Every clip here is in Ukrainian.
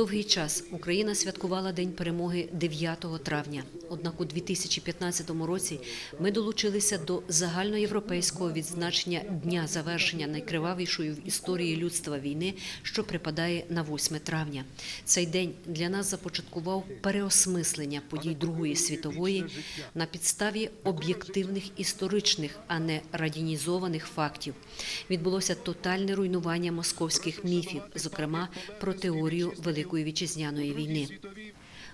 Довгий час Україна святкувала День перемоги 9 травня. Однак у 2015 році ми долучилися до загальноєвропейського відзначення дня завершення найкривавішої в історії людства війни, що припадає на 8 травня. Цей день для нас започаткував переосмислення подій Другої світової на підставі об'єктивних історичних, а не радінізованих фактів. Відбулося тотальне руйнування московських міфів, зокрема про теорію Великої вітчизняної війни.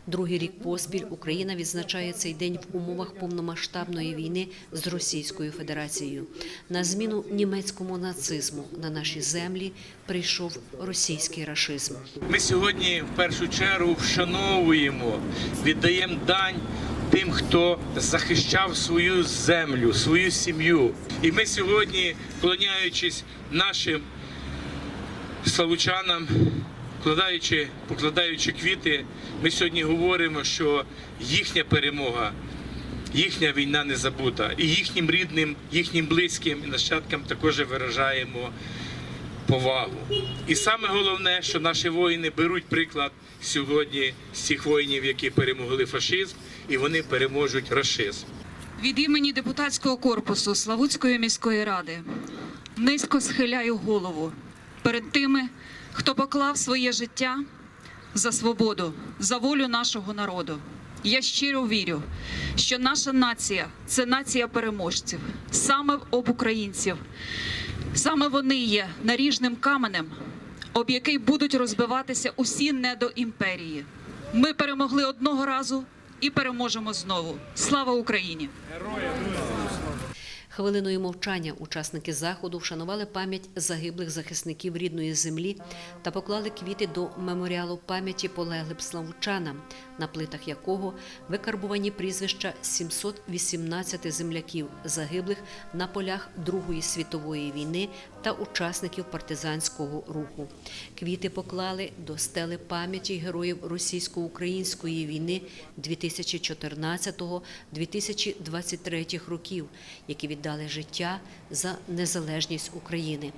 Другий рік поспіль Україна відзначає цей день в умовах повномасштабної війни з Російською Федерацією. На зміну німецькому нацизму на наші землі прийшов російський рашизм. Ми сьогодні в першу чергу вшановуємо, віддаємо дань тим, хто захищав свою землю, свою сім'ю. І ми сьогодні, вклоняючись нашим славучанам, вкладаючи, покладаючи квіти, ми сьогодні говоримо, що їхня перемога. Їхня війна не забута, і їхнім рідним, їхнім близьким і нащадкам також виражаємо повагу. І саме головне, що наші воїни беруть приклад сьогодні з цих воїнів, які перемогли фашизм, і вони переможуть рашизм. Від імені депутатського корпусу Славутської міської ради низько схиляю голову перед тими, хто поклав своє життя за свободу, за волю нашого народу. Я щиро вірю, що наша нація це нація переможців, саме об українців. Саме вони є наріжним каменем, об який будуть розбиватися усі недоімперії. Ми перемогли одного разу і переможемо знову. Слава Україні! Хвилиною мовчання учасники заходу вшанували пам'ять загиблих захисників рідної землі та поклали квіти до меморіалу пам'яті полеглим славучанам, на плитах якого викарбувані прізвища 718 земляків, загиблих на полях Другої світової війни та учасників партизанського руху. Квіти поклали до стели пам'яті героїв російсько-української війни 2014-2023 років, які віддали життя за незалежність України.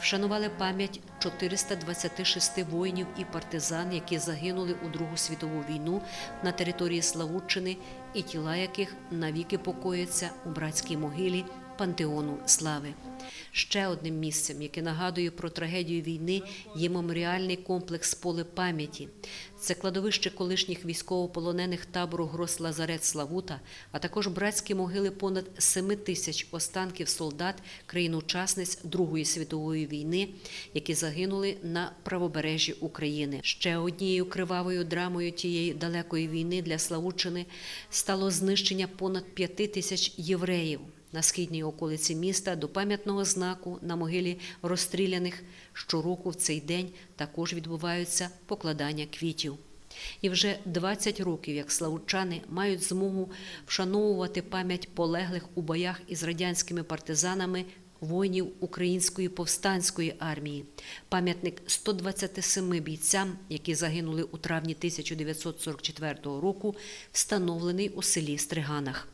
Вшанували пам'ять 426 воїнів і партизан, які загинули у Другу світову війну на території Славутчини, і тіла яких навіки покояться у братській могилі Пантеону Слави. Ще одним місцем, яке нагадує про трагедію війни, є меморіальний комплекс поле пам'яті. Це кладовище колишніх військовополонених табору Грос Лазарет Славута, а також братські могили понад 7 тисяч останків солдат країн-учасниць Другої світової війни, які загинули на правобережжі України. Ще однією кривавою драмою тієї далекої війни для Славутчини стало знищення понад 5 тисяч євреїв на східній околиці міста до пам'ятного знаку на могилі розстріляних. Щороку в цей день також відбуваються покладання квітів. І вже 20 років, як славучани мають змогу вшановувати пам'ять полеглих у боях із радянськими партизанами воїнів Української повстанської армії. Пам'ятник 127 бійцям, які загинули у травні 1944 року, встановлений у селі Стриганах.